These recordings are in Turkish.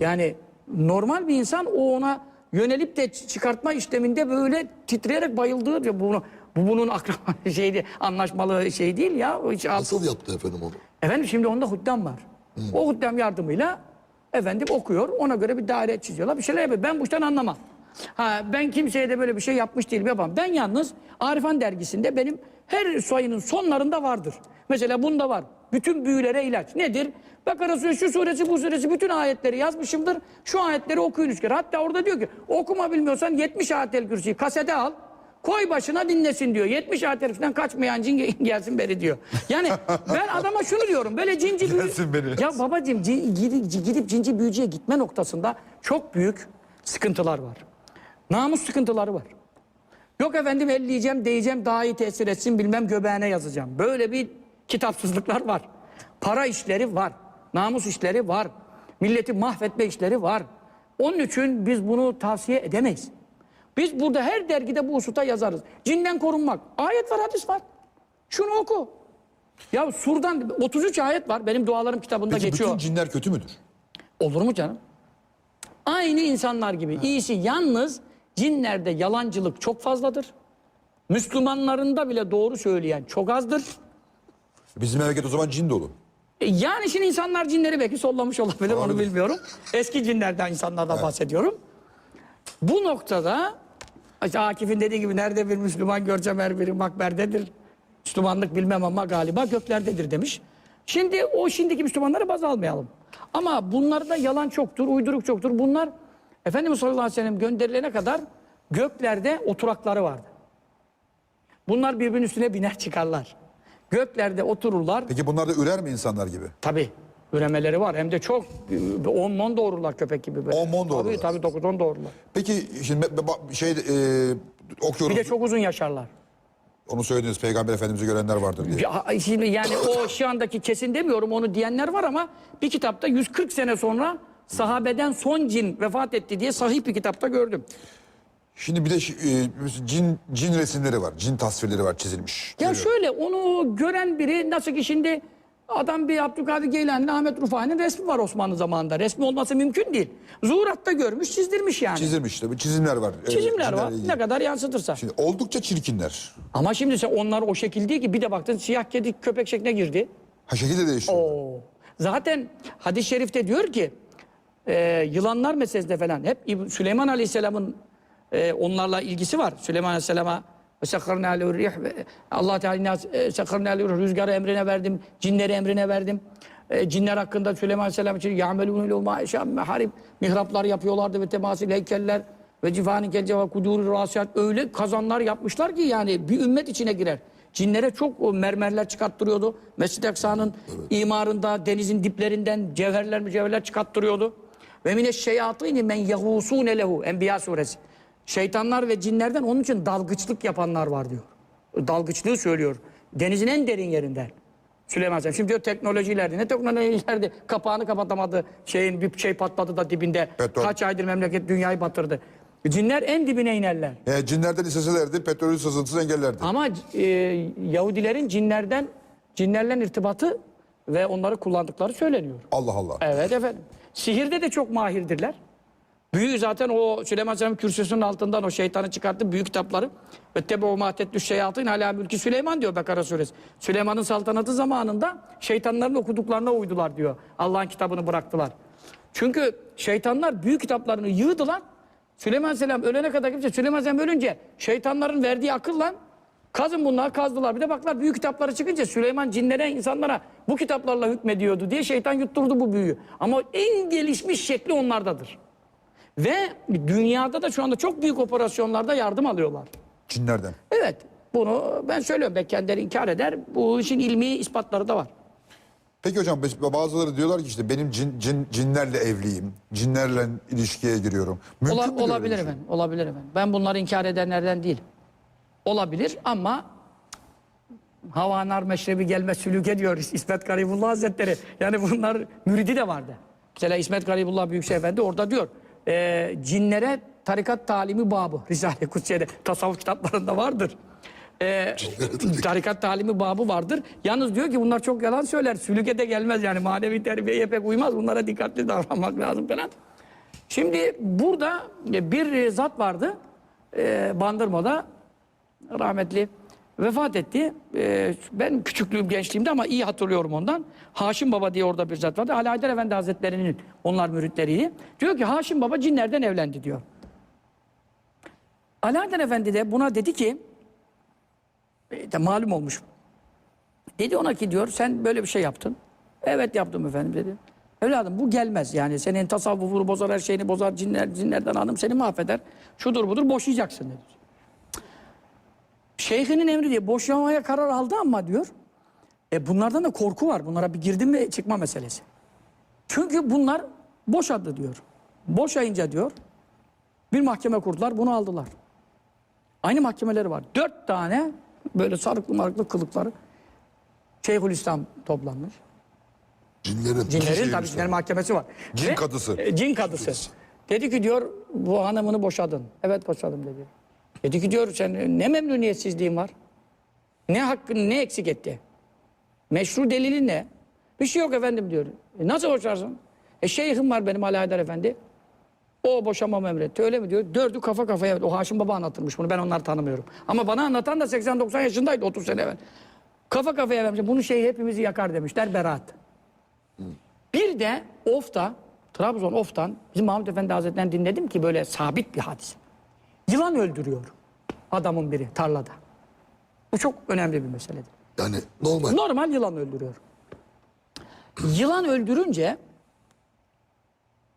Yani normal bir insan o ona yönelip de çıkartma işleminde böyle titreyerek bayıldığı diyor. Bunu, bu bunun akraba şeydi, anlaşmalı şey değil ya. Hiç Nasıl yaptı efendim onu? Efendim şimdi onda huddem var. O huddem yardımıyla efendim okuyor. Ona göre bir daire çiziyorlar. Bir şeyler yapıyor. Ben bu işten anlamam. Ha, ben kimseye de böyle bir şey yapmış değilim yapamam. Ben yalnız Arifan dergisinde benim her sayının sonlarında vardır. Mesela bunda var. Bütün büyülere ilaç. Nedir? Bakara suresi, şu suresi, bu suresi bütün ayetleri yazmışımdır. Şu ayetleri okuyun üç kere. Hatta orada diyor ki okuma bilmiyorsan 70 ayetel kürsüyü kasete al. Koy başına dinlesin diyor. 70 ayet heriften kaçmayan cin ge- gelsin beri diyor. Yani ben adama şunu diyorum. Böyle cinci büyü... Gelsin beri. Ya babacığım gidip cinci büyücüye gitme noktasında çok büyük sıkıntılar var. Namus sıkıntıları var. Yok efendim elleyeceğim, değeceğim daha iyi tesir etsin bilmem göbeğine yazacağım. Böyle bir kitapsızlıklar var. Para işleri var. Namus işleri var. Milleti mahvetme işleri var. Onun için biz bunu tavsiye edemeyiz. Biz burada her dergide bu hususta yazarız. Cinden korunmak. Ayet var, hadis var. Şunu oku. Ya surdan 33 ayet var. Benim dualarım kitabında Peki geçiyor. bütün cinler kötü müdür? Olur mu canım? Aynı insanlar gibi. İyisi yalnız cinlerde yalancılık çok fazladır. Müslümanlarında bile doğru söyleyen çok azdır. Bizim memleket o zaman cin dolu. E, Yani şimdi insanlar cinleri belki sollamış olabilir onu bilmiyorum. Eski cinlerden insanlardan bahsediyorum. Bu noktada işte Akif'in dediği gibi nerede bir Müslüman göreceğim her biri makberdedir. Müslümanlık bilmem ama galiba göklerdedir demiş. Şimdi o şimdiki Müslümanları baz almayalım. Ama bunlarda yalan çoktur, uyduruk çoktur. Bunlar Efendimiz sallallahu aleyhi ve sellem gönderilene kadar göklerde oturakları vardı. Bunlar birbirinin üstüne biner çıkarlar. Göklerde otururlar. Peki bunlar da ürer mi insanlar gibi? Tabii. Üremeleri var. Hem de çok 10-10 doğururlar köpek gibi. böyle. 10-10 doğururlar. Tabii tabii 9-10 doğururlar. Peki şimdi şey e, okuyoruz. Bir de çok uzun yaşarlar. Onu söylediniz Peygamber Efendimiz'i görenler vardır diye. Ya, Şimdi yani o şu andaki kesin demiyorum onu diyenler var ama bir kitapta 140 sene sonra sahabeden son cin vefat etti diye sahih bir kitapta gördüm. Şimdi bir de e, cin cin resimleri var. Cin tasvirleri var çizilmiş. Ya Görüyorum. şöyle onu gören biri nasıl ki şimdi adam bir Abdülkadir Geylani'nin Ahmet Rufai'nin resmi var Osmanlı zamanında. Resmi olması mümkün değil. Zuhuratta görmüş çizdirmiş yani. Çizilmiş bu Çizimler var. e, Çizimler var ilgili. ne kadar yansıtırsa. Şimdi oldukça çirkinler. Ama şimdi sen onlar o şekil değil ki bir de baktın siyah kedi köpek şekline girdi. Ha şekil de değişiyor. Oo. Zaten hadis-i şerifte diyor ki e, yılanlar meselesinde falan hep Süleyman Aleyhisselam'ın e, onlarla ilgisi var. Süleyman Aleyhisselam'a aleyhi rih Allah Teala e, rih, rüzgarı emrine verdim, cinleri emrine verdim. E, cinler hakkında Süleyman Aleyhisselam için mâ yeşâ min meharib mihraplar yapıyorlardı ve temasil heykeller ve cifanin kence ve kudûr rasiyat öyle kazanlar yapmışlar ki yani bir ümmet içine girer. Cinlere çok mermerler çıkarttırıyordu. Mescid-i Aksa'nın imarında denizin diplerinden cevherler mücevherler çıkarttırıyordu. Ve mine şeyatini men yehusune lehu Enbiya suresi. Şeytanlar ve cinlerden onun için dalgıçlık yapanlar var diyor. Dalgıçlığı söylüyor. Denizin en derin yerinden. Süleyman Aleyhisselam. Şimdi diyor teknolojilerdi. Ne teknolojilerdi? Kapağını kapatamadı. Şeyin bir şey patladı da dibinde. Petrol. Kaç aydır memleket dünyayı batırdı. Cinler en dibine inerler. E, cinlerden isteselerdi petrolün sızıntısını engellerdi. Ama e, Yahudilerin cinlerden cinlerle irtibatı ve onları kullandıkları söyleniyor. Allah Allah. Evet efendim. Sihirde de çok mahirdirler. Büyü zaten o Süleyman Aleyhisselam kürsüsünün altından o şeytanı çıkarttı büyük kitapları. Ve tebe mahtettü şeyatın hala mülki Süleyman diyor Bekara suresi. Süleyman'ın saltanatı zamanında şeytanların okuduklarına uydular diyor. Allah'ın kitabını bıraktılar. Çünkü şeytanlar büyük kitaplarını yığdılar. Süleyman Aleyhisselam ölene kadar kimse Süleyman Aleyhisselam ölünce şeytanların verdiği akılla kazın bunlar kazdılar. Bir de baklar büyük kitapları çıkınca Süleyman cinlere insanlara bu kitaplarla hükmediyordu diye şeytan yutturdu bu büyüyü. Ama en gelişmiş şekli onlardadır. Ve dünyada da şu anda çok büyük operasyonlarda yardım alıyorlar. Cinlerden. Evet bunu ben söylüyorum. Ben kendileri inkar eder. Bu işin ilmi ispatları da var. Peki hocam bazıları diyorlar ki işte benim cin, cin cinlerle evliyim. Cinlerle ilişkiye giriyorum. Mümkün Ola- öyle olabilir şey? efendim. Olabilir efendim. Ben bunları inkar edenlerden değilim. Olabilir ama havanar meşrebi gelmez sülük ediyor İsmet Garibullah Hazretleri. Yani bunlar müridi de vardı. Mesela İsmet Garibullah Büyükşehir Efendi orada diyor. E, cinlere tarikat talimi babı. Risale-i Kutsiye'de tasavvuf kitaplarında vardır. E, tarikat talimi babı vardır. Yalnız diyor ki bunlar çok yalan söyler. Sülüke de gelmez yani manevi terbiyeye pek uymaz. Bunlara dikkatli davranmak lazım falan. Şimdi burada bir zat vardı. e, Bandırma'da rahmetli vefat etti. E, ben küçüklüğüm gençliğimde ama iyi hatırlıyorum ondan. Haşim Baba diye orada bir zat vardı. Ali Haydar Efendi Hazretleri'nin onlar müritleriydi. Diyor ki Haşim Baba cinlerden evlendi diyor. Ali Haydar Efendi de buna dedi ki e, de malum olmuş. Dedi ona ki diyor sen böyle bir şey yaptın. Evet yaptım efendim dedi. Evladım bu gelmez yani senin tasavvufunu bozar her şeyini bozar cinler cinlerden hanım seni mahveder. Şudur budur boşayacaksın dedi. Şeyhinin emri diye boşamaya karar aldı ama diyor. E bunlardan da korku var. Bunlara bir girdim ve çıkma meselesi. Çünkü bunlar boşadı diyor. Boşayınca diyor bir mahkeme kurdular bunu aldılar. Aynı mahkemeleri var. Dört tane böyle sarıklı marıklı kılıkları Şeyhülislam toplanmış. Cinlerin. Cinlerin tabii cinlerin mahkemesi var. Cin kadısı. e, cin kadısı. Dedi ki diyor bu hanımını boşadın. Evet boşadım dedi. Dedi ki diyor sen ne memnuniyetsizliğin var? Ne hakkın ne eksik etti? Meşru delilin ne? Bir şey yok efendim diyor. E, nasıl boşarsın? E şeyhim var benim Ali Haydar Efendi. O boşamam emretti. Öyle mi diyor? Dördü kafa kafaya. O Haşim Baba anlatırmış bunu. Ben onları tanımıyorum. Ama bana anlatan da 80-90 yaşındaydı 30 sene evvel. Kafa kafaya vermiş. Bunu şey hepimizi yakar demişler. Beraat. Bir de Of'ta, Trabzon Of'tan bizim Mahmut Efendi Hazretleri'nden dinledim ki böyle sabit bir hadis. Yılan öldürüyor adamın biri tarlada. Bu çok önemli bir meseledir. Yani normal. Normal yılan öldürüyor. Yılan öldürünce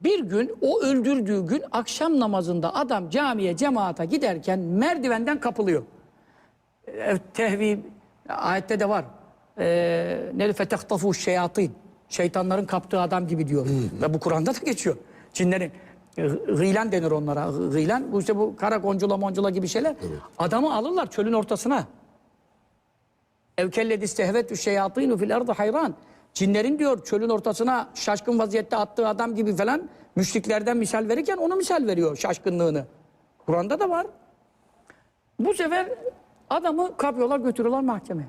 bir gün o öldürdüğü gün akşam namazında adam camiye cemaata giderken merdivenden kapılıyor. E, tehvi ayette de var. E, ne fetehtafu şeyatin. Şeytanların kaptığı adam gibi diyor. Ve bu Kur'an'da da geçiyor. Cinlerin gıylan denir onlara. Gıylan bu işte bu kara goncula moncula gibi şeyler. Adamı alırlar çölün ortasına. Evkelledi istehvetü şeyatînü fil ardı hayran. Cinlerin diyor çölün ortasına şaşkın vaziyette attığı adam gibi falan müşriklerden misal verirken onu misal veriyor şaşkınlığını. Kur'an'da da var. Bu sefer adamı kapıyorlar götürüyorlar mahkemeye.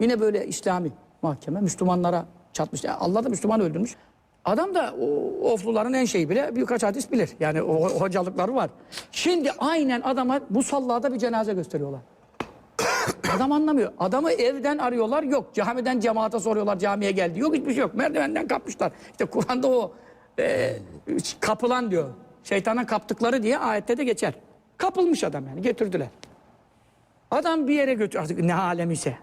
Yine böyle İslami mahkeme Müslümanlara çatmış. Yani Allah da Müslüman öldürmüş. Adam da o, ofluların en şeyi bile birkaç hadis bilir. Yani o, hocalıkları var. Şimdi aynen adama bu sallada bir cenaze gösteriyorlar. Adam anlamıyor. Adamı evden arıyorlar yok. Camiden cemaate soruyorlar camiye geldi. Yok hiçbir şey yok. Merdivenden kapmışlar. İşte Kur'an'da o e, kapılan diyor. Şeytana kaptıkları diye ayette de geçer. Kapılmış adam yani getirdiler. Adam bir yere götür artık ne alem ise.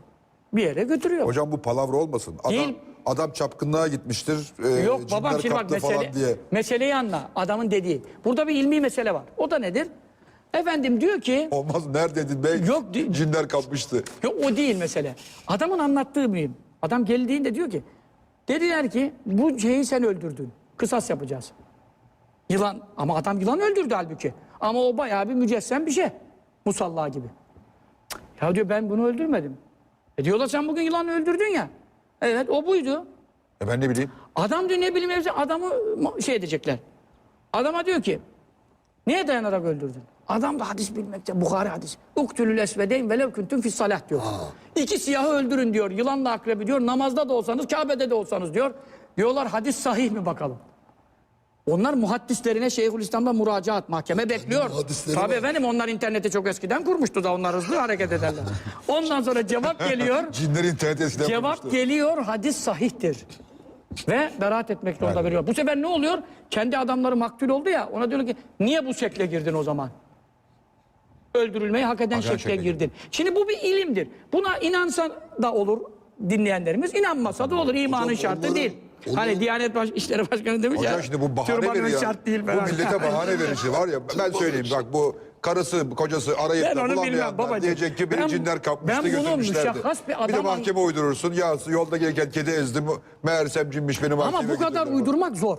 Bir yere götürüyor. Hocam bu palavra olmasın. Adam, Değil. Adam çapkınlığa gitmiştir. e, Yok babam şimdi bak mesele, diye. meseleyi anla. Adamın dediği. Burada bir ilmi mesele var. O da nedir? Efendim diyor ki Olmaz neredeydin bey? Yok, Cinler kapmıştı. Yok o değil mesele. Adamın anlattığı mühim. Adam geldiğinde diyor ki dediler ki bu şeyi sen öldürdün. Kısas yapacağız. Yılan ama adam yılan öldürdü halbuki. Ama o bayağı bir mücessem bir şey. Musalla gibi. Ya diyor ben bunu öldürmedim. E diyorlar sen bugün yılanı öldürdün ya. Evet o buydu. E ben ne bileyim. Adam diyor ne bileyim hepsi adamı şey edecekler. Adama diyor ki neye dayanarak öldürdün? Adam da hadis bilmekte. Bukhari hadis. Uktülül esvedeyn velev küntüm fis salah diyor. İki siyahı öldürün diyor. Yılanla akrebi diyor. Namazda da olsanız, Kabe'de de olsanız diyor. Diyorlar hadis sahih mi bakalım. Onlar muhaddislerine Şeyhülislam'da müracaat mahkeme bekliyor. Tabii var. efendim onlar interneti çok eskiden kurmuştu da onlar hızlı hareket ederler. Ondan sonra cevap geliyor. Cinler internet eskiden Cevap kurmuştu. geliyor hadis sahihtir. Ve beraat etmek zorunda veriyor. Bu sefer ne oluyor? Kendi adamları maktul oldu ya. Ona diyor ki niye bu şekle girdin o zaman? Öldürülmeyi hak eden şekle şekle girdin. Şimdi bu bir ilimdir. Buna inansa da olur dinleyenlerimiz. inanmasa da olur. İmanın şartı değil. Onların- Hani Diyanet Baş İşleri Başkanı demiş ya. Hocam şimdi bu bahane veriyor. şart değil bu falan. millete bahane verişi var ya. Ben söyleyeyim bak bu karısı kocası arayıp Ben da onu bulamayanlar diyecek ki beni Ben- cinler kapmıştı ben götürmüşlerdi. bir bir de mahkeme uydurursun. Ya yolda gelirken kedi ezdim. Meğersem cinmiş beni mahkemeye Ama bu kadar uydurmak zor.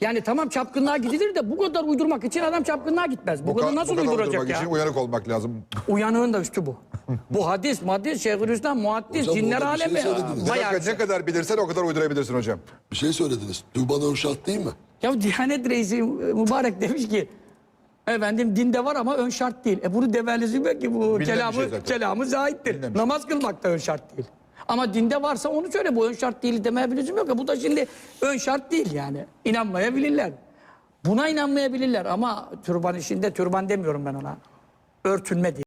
Yani tamam çapkınlığa gidilir de bu kadar uydurmak için adam çapkınlığa gitmez. Bu, Bu kadar ka- nasıl bu kadar uyduracak uydurmak ya? için uyanık olmak lazım. Uyanığın da üstü bu. bu hadis, madis, Şeyhülislam, muhaddis, Hocam cinler şey alemi. Ne bayağı bir şey. ne kadar bilirsen o kadar uydurabilirsin hocam. Bir şey söylediniz. Türban ön şart değil mi? Ya Diyanet Reisi e, mübarek demiş ki efendim dinde var ama ön şart değil. E bunu demelisin belki bu Bilinen bir kelamı, şey kelamı zahittir. Şey. Namaz kılmak da ön şart değil. Ama dinde varsa onu söyle bu ön şart değil demeye bir lüzum yok. Bu da şimdi ön şart değil yani. İnanmayabilirler. Buna inanmayabilirler ama türban işinde türban demiyorum ben ona. Örtünme diye.